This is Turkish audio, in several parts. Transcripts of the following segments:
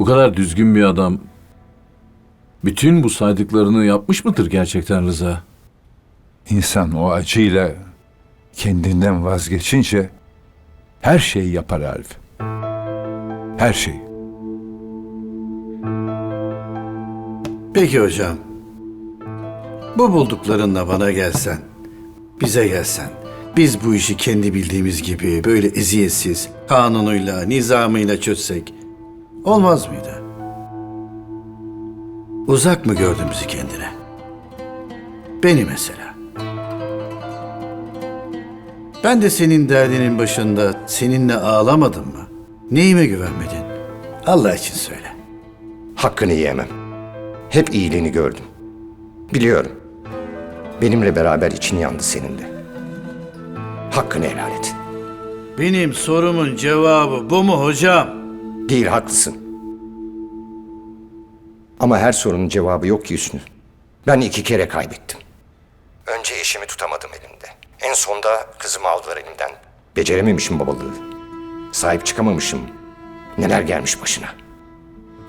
Bu kadar düzgün bir adam bütün bu saydıklarını yapmış mıdır gerçekten Rıza? İnsan o acıyla kendinden vazgeçince her şeyi yapar Arif. Her şeyi. Peki hocam. Bu bulduklarınla bana gelsen, bize gelsen, biz bu işi kendi bildiğimiz gibi böyle eziyetsiz, kanunuyla, nizamıyla çözsek olmaz mıydı? Uzak mı gördün bizi kendine? Beni mesela. Ben de senin derdinin başında seninle ağlamadım mı? Neyime güvenmedin? Allah için söyle. Hakkını yiyemem. Hep iyiliğini gördüm. Biliyorum. Benimle beraber için yandı senin de. Hakkını helal et. Benim sorumun cevabı bu mu hocam? Değil haklısın. Ama her sorunun cevabı yok ki Hüsnü. Ben iki kere kaybettim. Önce eşimi tutamadım elimde. En sonda kızımı aldılar elimden. Becerememişim babalığı. Sahip çıkamamışım. Neler gelmiş başına.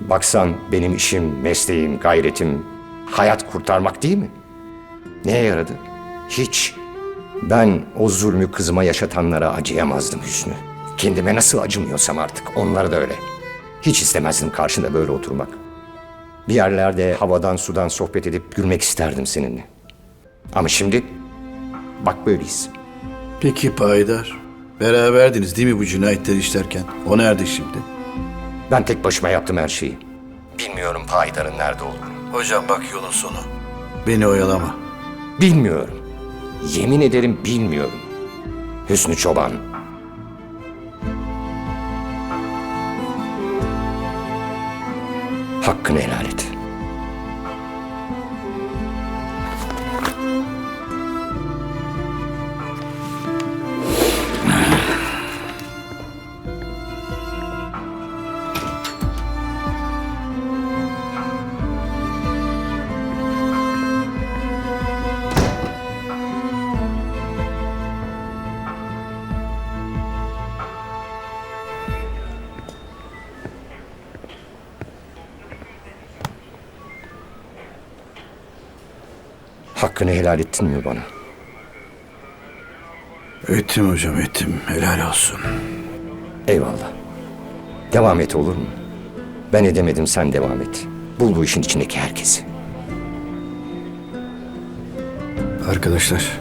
Baksan benim işim, mesleğim, gayretim hayat kurtarmak değil mi? Neye yaradı? Hiç. Ben o zulmü kızıma yaşatanlara acıyamazdım Hüsnü. Kendime nasıl acımıyorsam artık onlara da öyle. Hiç istemezdim karşında böyle oturmak. Bir yerlerde havadan sudan sohbet edip gülmek isterdim seninle. Ama şimdi bak böyleyiz. Peki Payidar, beraberdiniz değil mi bu cinayetleri işlerken? O nerede şimdi? Ben tek başıma yaptım her şeyi. Bilmiyorum Payidar'ın nerede olduğunu. Hocam bak yolun sonu. Beni oyalama. Bilmiyorum. Yemin ederim bilmiyorum. Hüsnü Çoban. Hakkını helal et. Hakkını helal ettin mi bana? Ettim hocam ettim. Helal olsun. Eyvallah. Devam et olur mu? Ben edemedim sen devam et. Bul bu işin içindeki herkesi. Arkadaşlar.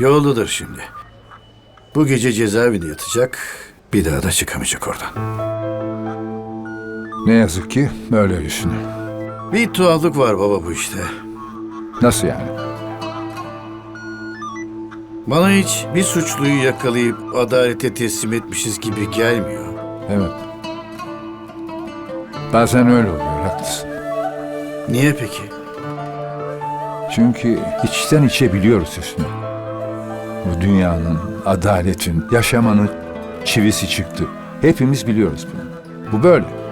Yoldadır şimdi. Bu gece cezaevinde yatacak. Bir daha da çıkamayacak oradan. Ne yazık ki öyle Hüsnü. Bir tuhaflık var baba bu işte. Nasıl yani? Bana hiç bir suçluyu yakalayıp adalete teslim etmişiz gibi gelmiyor. Evet. Bazen öyle oluyor, haklısın. Niye peki? Çünkü içten içe biliyoruz Hüsnü. Bu dünyanın, adaletin, yaşamanın çivisi çıktı. Hepimiz biliyoruz bunu. Bu böyle.